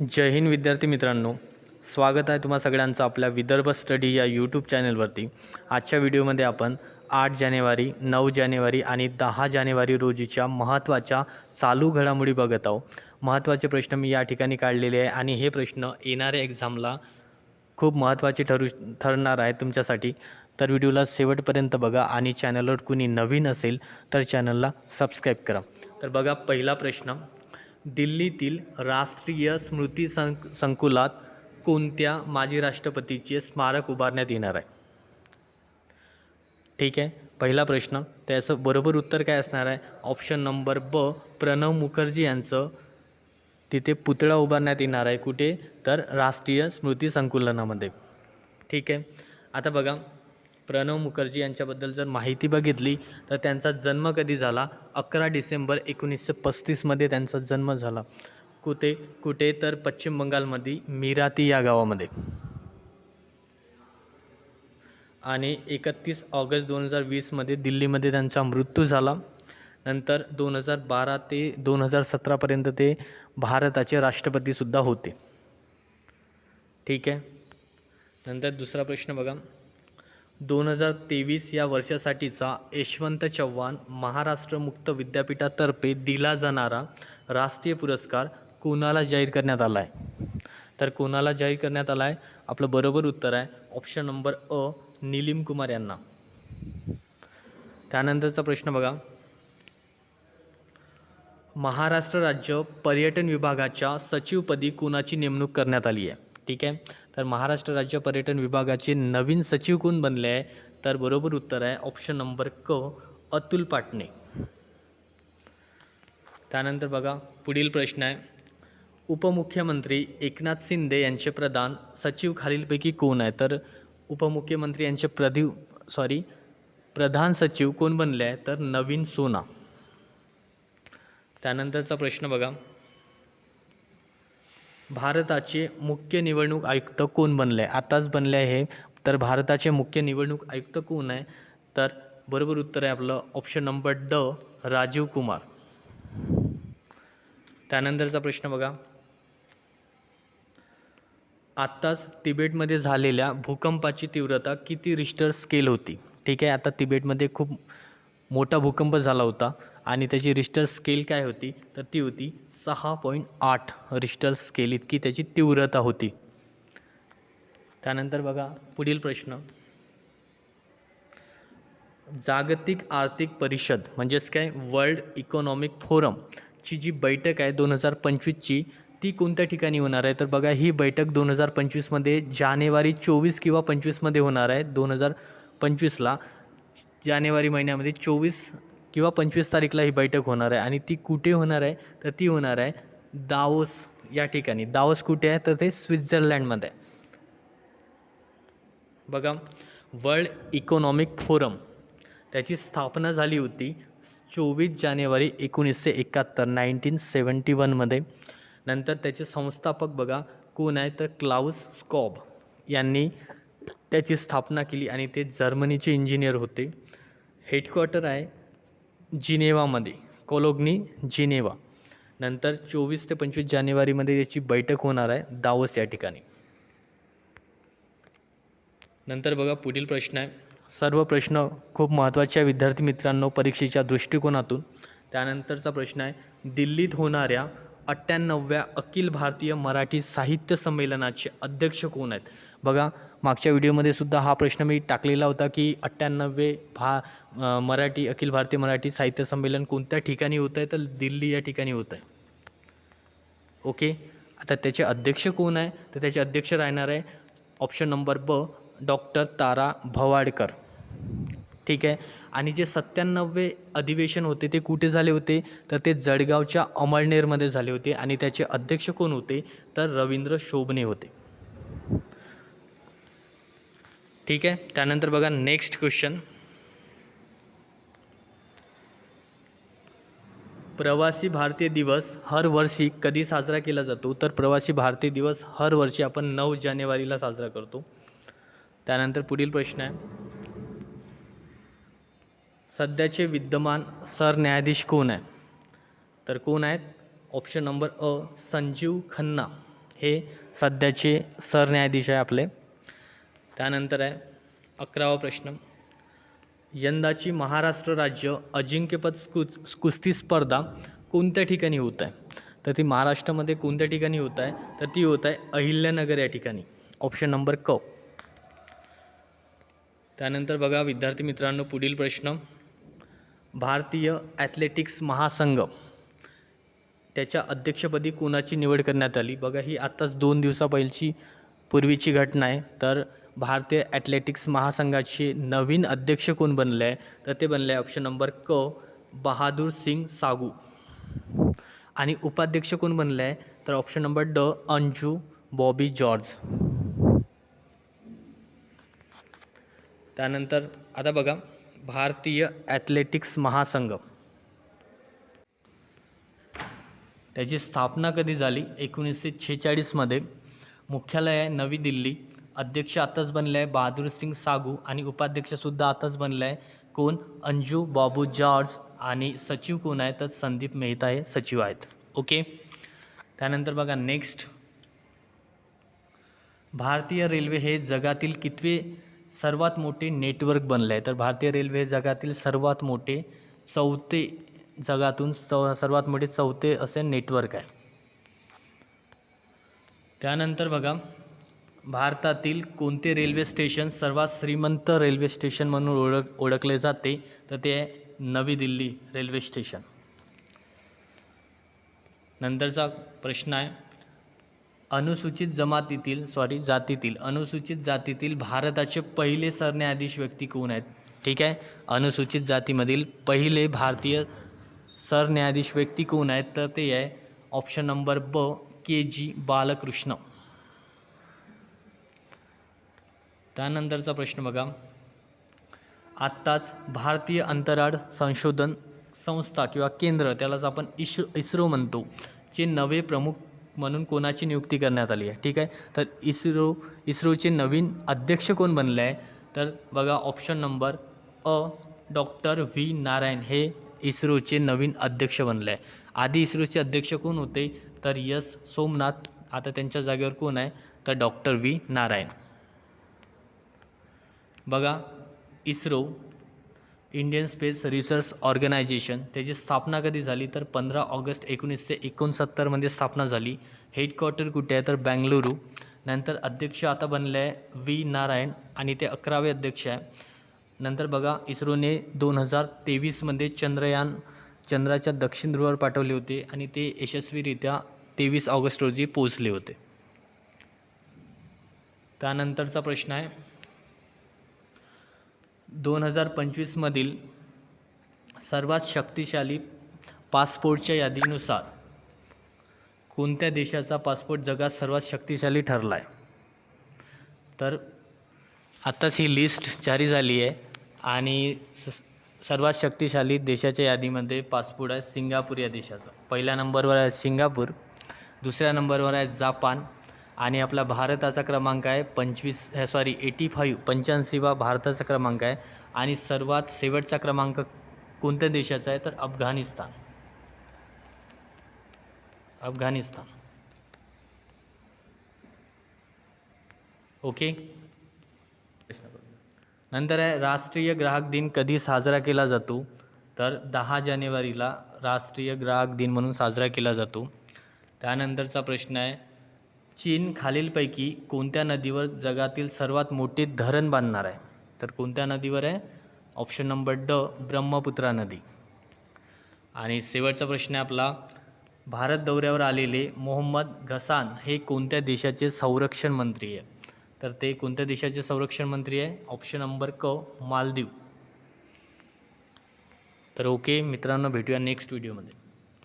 जय हिंद विद्यार्थी मित्रांनो. स्वागत आहे तुम्हा सगळ्यांचं आपल्या विदर्भ स्टडी या यूट्यूब चॅनलवरती. आजच्या व्हिडिओमध्ये आपण आठ जानेवारी नऊ जानेवारी आणि दहा जानेवारी रोजीच्या महत्त्वाच्या चालू घडामोडी बघत आहोत. महत्त्वाचे प्रश्न मी या ठिकाणी काढलेले आहे आणि हे प्रश्न येणाऱ्या एक्झामला खूप महत्त्वाचे ठरू ठरणार आहे तुमच्यासाठी. तर व्हिडिओला शेवटपर्यंत बघा आणि चॅनलवर कुणी नवीन असेल तर चॅनलला सबस्क्राईब करा. तर बघा पहिला प्रश्न दिल्लीतील राष्ट्रीय स्मृती सं संकुलात कोणत्या माजी राष्ट्रपतीचे स्मारक उभारण्यात येणार आहे? ठीक आहे. पहिला प्रश्न त्याचं बरोबर उत्तर काय असणार आहे? ऑप्शन नंबर ब प्रणव मुखर्जी यांचं तिथे पुतळा उभारण्यात येणार आहे कुठे? तर राष्ट्रीय स्मृती संकुलनामध्ये. ठीक आहे. आता बघा प्रणव मुखर्जी यांच्याबद्दल जर माहिती बघितली तर त्यांचा जन्म कधी झाला? अकरा डिसेंबर एकोणीसशे पस्तीसमध्ये त्यांचा जन्म झाला. कुठे? कुठे? तर पश्चिम बंगालमध्ये मिराती या गावामध्ये. आणि एकतीस ऑगस्ट दोन हजार वीसमध्ये दिल्लीमध्ये त्यांचा मृत्यू झाला. नंतर दोन हजार बारा ते दोन हजार सतरापर्यंत ते भारताचे राष्ट्रपतीसुद्धा होते. ठीक आहे? नंतर दुसरा प्रश्न बघा. दोन हजार तेवीस या वर्षासाठीचा यशवंत चव्हाण महाराष्ट्र मुक्त विद्यापीठातर्फे दिला जाणारा राष्ट्रीय पुरस्कार कोणाला जाहीर करण्यात आला आहे तर कोणाला जाहीर करण्यात आला आहे आपलं बरोबर उत्तर आहे ऑप्शन नंबर अ निलिम कुमार यांना. त्यानंतरचा प्रश्न बघा. महाराष्ट्र राज्य पर्यटन विभागाच्या सचिवपदी कोणाची नेमणूक करण्यात आली आहे ठीक आहे? तर महाराष्ट्र राज्य पर्यटन विभागाचे नवीन सचिव कोण बनले आहे? तर बरोबर उत्तर आहे ऑप्शन नंबर क अतुल पाटणे. त्यानंतर बघा पुढील प्रश्न आहे. उपमुख्यमंत्री एकनाथ शिंदे यांचे प्रधान सचिव खालीलपैकी कोण आहे? तर उपमुख्यमंत्री यांचे प्रधी सॉरी प्रधान सचिव कोण बनले आहे? तर नवीन सोना. त्यानंतरचा प्रश्न बघा. भारताचे मुख्य निवडणूक आयुक्त कोण बनले? आहे आताच बनले आहे. तर भारताचे मुख्य निवडणूक आयुक्त कोण आहे? तर बरोबर उत्तर आहे आपलं ऑप्शन नंबर ड राजीव कुमार. त्यानंतरचा प्रश्न बघा. आत्ताच तिबेटमध्ये झालेल्या भूकंपाची तीव्रता किती रिस्टर स्केल होती? ठीक आहे आता तिबेटमध्ये खूप मोठा भूकंप झाला होता आणि त्याची रिस्टर स्केल काय होती? तर ती होती सहा पॉईंट आठ रिस्टर स्केल इतकी त्याची तीव्रता होती. त्यानंतर बघा पुढील प्रश्न. जागतिक आर्थिक परिषद म्हणजेच काय? वर्ल्ड इकॉनॉमिक फोरमची जी बैठक आहे दोन हजार पंचवीसची ती कोणत्या ठिकाणी होणार आहे? तर बघा ही बैठक दोन हजार पंचवीसमध्ये जानेवारी चोवीस किंवा पंचवीसमध्ये होणार आहे. दोन हजार पंचवीसला जानेवारी महिन्यामध्ये चोवीस किंवा पंचवीस तारीखला ही बैठक होणार आहे आणि ती कुठे होणार आहे? तर ती होणार आहे दावोस या ठिकाणी. दावोस कुठे आहे? तर ते स्वित्झर्लंडमध्ये आहे. बघा वर्ल्ड इकॉनॉमिक फोरम त्याची स्थापना झाली होती चोवीस जानेवारी एकोणीसशे एकाहत्तर नाईन्टीन सेवन्टी वनमध्ये नंतर त्याचे संस्थापक बघा कोण आहे? तर क्लाउस स्कॉब यांनी त्याची स्थापना केली आणि ते जर्मनीचे इंजिनियर होते. हेडक्वार्टर आहे जिनेवामध्ये कोलोग्नी जिनेवा. नंतर चोवीस ते पंचवीस जानेवारीमध्ये याची बैठक होणार आहे दावस या ठिकाणी. नंतर बघा पुढील प्रश्न आहे. सर्व प्रश्न खूप महत्त्वाचे विद्यार्थी मित्रांनो परीक्षेच्या दृष्टिकोनातून. त्यानंतरचा प्रश्न आहे दिल्लीत होणाऱ्या अठ्ठ्याण्णव्या अखिल भारतीय मराठी साहित्य संमेलनाचे अध्यक्ष कोण आहेत? बघा मागच्या व्हिडिओमध्ये सुद्धा हा प्रश्न मी टाकलेला होता की अठ्ठ्याण्णवे भा मराठी अखिल भारतीय मराठी साहित्य संमेलन कोणत्या ठिकाणी होतं आहे तर दिल्ली या ठिकाणी होतं आहे ओके? आता त्याचे अध्यक्ष कोण आहे? तर त्याचे अध्यक्ष राहणार आहे ऑप्शन नंबर ब डॉक्टर तारा भवाडकर. ठीक आहे. आणि जे सत्त्याण्णवे अधिवेशन होते ते कुठे झाले होते? तर ते जळगावच्या अमळनेरमध्ये झाले होते आणि त्याचे अध्यक्ष कोण होते? तर रवींद्र शोभणे होते. ठीक आहे. त्यानंतर बघा नेक्स्ट क्वेश्चन प्रवासी भारतीय दिवस हर वर्षी कधी साजरा केला जातो? तर प्रवासी भारतीय दिवस हर वर्षी आपण नऊ जानेवारीला साजरा करतो. त्यानंतर पुढील प्रश्न आहे. सध्याचे विद्यमान सरन्यायाधीश कोण आहे तर कोण आहेत? ऑप्शन नंबर अ संजीव खन्ना. हे सध्याचे सरन्यायाधीश आहे आपले. त्यानंतर आहे अकरावा प्रश्न. यंदाची महाराष्ट्र राज्य अजिंक्यपद कुच कुस्ती स्पर्धा कोणत्या ठिकाणी होत आहे? तर ती महाराष्ट्रामध्ये कोणत्या ठिकाणी होत आहे? तर ती होत आहे अहिल्यानगर या ठिकाणी. ऑप्शन नंबर क त्यानंतर बघा विद्यार्थी मित्रांनो पुढील प्रश्न. भारतीय ॲथलेटिक्स महासंघ. त्याच्या अध्यक्षपदी कोणाची निवड करण्यात आली? बघा ही आत्ताच दोन दिवसापहिलची पूर्वीची घटना आहे. तर भारतीय ॲथलेटिक्स महासंघाचे नवीन अध्यक्ष कोण बनले आहे? तर ते बनले आहे ऑप्शन नंबर क बहादूर सिंग सागू. आणि उपाध्यक्ष कोण बनले आहे? तर ऑप्शन नंबर ड अंजू बॉबी जॉर्ज. त्यानंतर आता बघा भारतीय ॲथलेटिक्स महासंघ. त्याची स्थापना कधी झाली? एकोणीसशे छेचाळीसमध्ये मुख्यालय आहे नवी दिल्ली. अध्यक्ष आताच बनले आहे बहादूर सिंग सागू आणि उपाध्यक्षसुद्धा आताच बनले आहे. कोण? अंजू बाबू जॉर्ज आणि सचिव कोण आहे तर संदीप मेहता हे सचिव आहेत. ओके? त्यानंतर बघा नेक्स्ट. भारतीय रेल्वे हे जगातील कितवे सर्वात मोठे नेटवर्क बनले आहे तर भारतीय रेल्वे जगातील सर्वात मोठे चौथे जगातून चौ सर्वात मोठे चौथे असे नेटवर्क आहे. त्यानंतर बघा भारतातील कोणते रेल्वे स्टेशन सर्वात श्रीमंत रेल्वे स्टेशन म्हणून ओळख ओळखले जाते? तर ते आहे नवी दिल्ली रेल्वे स्टेशन. नंतरचा प्रश्न आहे अनुसूचित जमातीतील सॉरी जातीतील अनुसूचित जातीतील भारताचे पहिले सरन्यायाधीश व्यक्ती कोण आहेत? ठीक आहे? अनुसूचित जातीमधील पहिले भारतीय सरन्यायाधीश व्यक्ती कोण आहेत? तर ते आहे ऑप्शन नंबर ब के जी बालकृष्ण. त्यानंतरचा प्रश्न बघा. आत्ताच भारतीय अंतराळ संशोधन संस्था किंवा केंद्र त्यालाच आपण इश इस्रो म्हणतो चे नवे प्रमुख म्हणून कोणाची नियुक्ती करण्यात आली आहे. ठीक आहे? तर इस्रो इस्रोचे नवीन अध्यक्ष कोण बनले आहे? तर बघा ऑप्शन नंबर अ डॉक्टर व्ही नारायण हे इस्रोचे नवीन अध्यक्ष बनले आहे. आधी इस्रोचे अध्यक्ष कोण होते? तर यस सोमनाथ. आता त्यांच्या जागेवर कोण आहे? तर डॉक्टर व्ही नारायण. बघा ISRO Indian space research organisation त्याची स्थापना कधी झाली? तर पंधरा ऑगस्ट एकोणीसशे एकोणसत्तरमध्ये स्थापना झाली. हेडक्वार्टर कुठे आहे? तर बँगलुरू नंतर अध्यक्ष आता बनले आहे व्ही. नारायण आणि ते अकरावे अध्यक्ष आहे. नंतर बघा इस्रोने दोन हजार तेवीसमध्ये चंद्रयान चंद्राच्या दक्षिण ध्रुवावर पाठवले होते आणि ते यशस्वीरित्या तेवीस ऑगस्ट रोजी पोहोचले होते. त्यानंतरचा प्रश्न आहे दोन हजार पंचवीसमधील सर्वात शक्तिशाली पासपोर्टच्या यादीनुसार कोणत्या देशाचा पासपोर्ट जगात सर्वात शक्तिशाली ठरला आहे तर आत्ताच ही लिस्ट जारी झाली आहे आणि स सर्वात शक्तिशाली देशाच्या यादीमध्ये पासपोर्ट आहे सिंगापूर या देशाचा. पहिल्या नंबरवर आहे सिंगापूर दुसऱ्या नंबरवर आहे जापान आणि आपला भारताचा क्रमांक आहे पंचवीस सॉरी एटी फाईव्ह पंच्याऐंशीवा भारताचा क्रमांक आहे. आणि सर्वात शेवटचा क्रमांक कोणत्या देशाचा आहे? तर अफगाणिस्तान. अफगाणिस्तान. ओके? नंतर आहे राष्ट्रीय ग्राहक दिन कधी साजरा केला जातो? तर दहा जानेवारीला राष्ट्रीय ग्राहक दिन म्हणून साजरा केला जातो. त्यानंतरचा प्रश्न आहे चीन खालीलपैकी कोणत्या नदीवर जगातील सर्वात मोठे धरण बांधणार आहे? तर कोणत्या नदीवर आहे? ऑप्शन नंबर ड ब्रह्मपुत्रा नदी. आणि शेवटचा प्रश्न आहे आपला भारत दौऱ्यावर आलेले मोहम्मद घसान हे कोणत्या देशाचे संरक्षण मंत्री आहे? तर ते कोणत्या देशाचे संरक्षण मंत्री आहे? ऑप्शन नंबर क मालदीव. तर ओके मित्रांनो भेटूया नेक्स्ट व्हिडिओमध्ये